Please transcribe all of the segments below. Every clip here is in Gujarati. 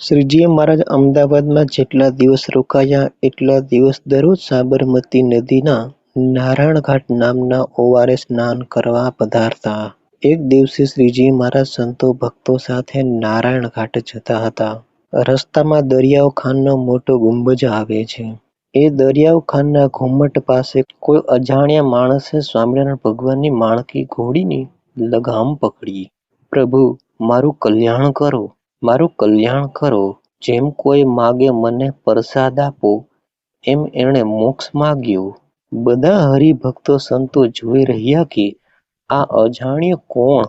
શ્રીજી મહારાજ અમદાવાદમાં જેટલા દિવસ રોકાયા એટલા દિવસ દરરોજ સાબરમતી નદીના નારાયણઘાટ નામના ઓવારે સ્નાન કરવા પધારતા. એક દિવસે શ્રીજી મહારાજ સંતો ભક્તો સાથે નારાયણ ઘાટ જતા હતા. રસ્તામાં દરિયાઓ ખાનનો મોટો ગુંબજ આવે છે. એ દરિયાઓ ખાનના ઘુમ્મટ પાસે કોઈ અજાણ્યા માણસે સ્વામિનારાયણ ભગવાનની માણકી ઘોડીની લગામ પકડી. પ્રભુ મારું કલ્યાણ કરો, મારું કલ્યાણ કરો. જેમ કોઈ માગે મને પ્રસાદ આપો, એમ એણે મોક્ષ માગ્યો. બધા હરિભક્તો સંતો જોઈ રહ્યા કે આ અજાણ્ય કોણ?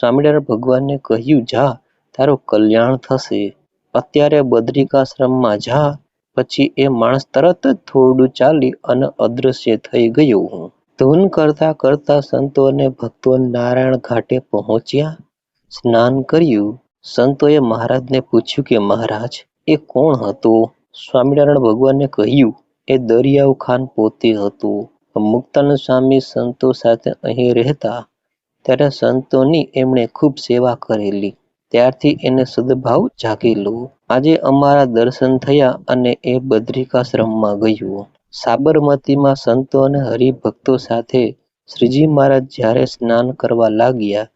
સ્વામિનારાયણ ભગવાનને કહ્યું, જા, તારું કલ્યાણ થશે. અત્યારે બદ્રિકાશ્રમમાં જા. પછી એ માણસ તરત જ થોડું ચાલી અને અદૃશ્ય થઈ ગયો. ધૂન કરતા કરતા સંતો અને ભક્તો નારાયણ ઘાટે પહોંચ્યા. સ્નાન કર્યું. સંતોએ મહારાજને પૂછ્યું કે, મહારાજ, એ કોણ હતો? સ્વામિનારાયણ ભગવાને કહ્યું, એ દરિયાવ ખાન પોતે હતો. મુક્તાનંદ સ્વામી સંતો સાથે અહીં રહેતા ત્યારે સંતોની એમણે ખૂબ સેવા કરેલી. ત્યારથી એને સદભાવ જાગેલો. આજે અમારા દર્શન થયા અને એ બદ્રિકાશ્રમમાં ગયો. સાબરમતીમાં સંતો અને હરિભક્તો સાથે શ્રીજી મહારાજ જ્યારે સ્નાન કરવા લાગ્યા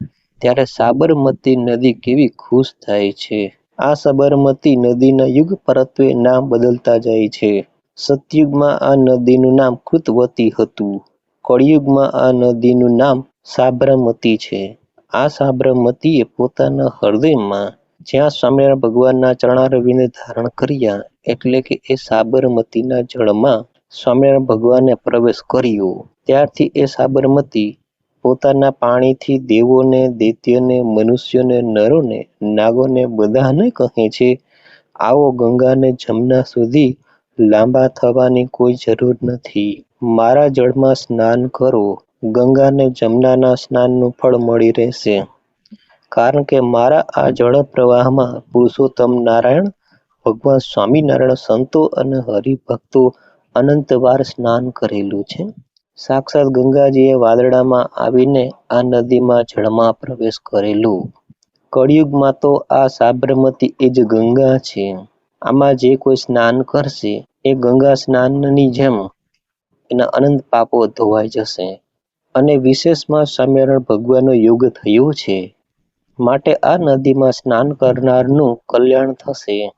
ત્યારે સાબરમતી નદી કેવી ખુશ થાય છે. આ સાબરમતી નદીના યુગ પરત્વે નામ બદલતા જાય છે. સતયુગમાં આ નદીનું નામ કૃતવતી હતું. કળિયુગમાં આ નદીનું નામ સાબરમતી છે. આ સાબરમતીએ પોતાના હૃદયમાં જ્યાં સ્વામિનારાયણ ભગવાનના ચરણારવિંદ ધારણ કર્યા એટલે કે એ સાબરમતીના જળમાં સ્વામિનારાયણ ભગવાને પ્રવેશ કર્યો. ત્યારથી એ સાબરમતી પોતાના પાણીથી દેવોને, દૈત્યને મનુષ્યોને, નરોને, નાગોને બધાને કહે છે આવો ગંગાને જમના સુધી લાંબા થવાની કોઈ જરૂર નથી. મારા જળમાં સ્નાન કરો. ગંગાને જમનાના સ્નાનનું ફળ મળી રહેશે. કારણ કે મારા આ જળ પ્રવાહમાં પુરુષોત્તમ નારાયણ ભગવાન સ્વામિનારાયણ સંતો અને હરિભક્તો અનંતવાર સ્નાન કરેલું છે. સાક્ષાત ગંગાજીએ વાદળામાં આવીને આ નદીમાં જળમાં પ્રવેશ કરેલું કળિયુગમાં તો આ સાબરમતી એ જ ગંગા છે. આમાં જે કોઈ સ્નાન કરશે એ ગંગા સ્નાનની જેમ એના અનંત પાપો ધોવાઈ જશે. અને વિશેષમાં સ્વામિનારાયણ ભગવાનનો યોગ થયો છે. માટે આ નદીમાં સ્નાન કરનારનું કલ્યાણ થશે.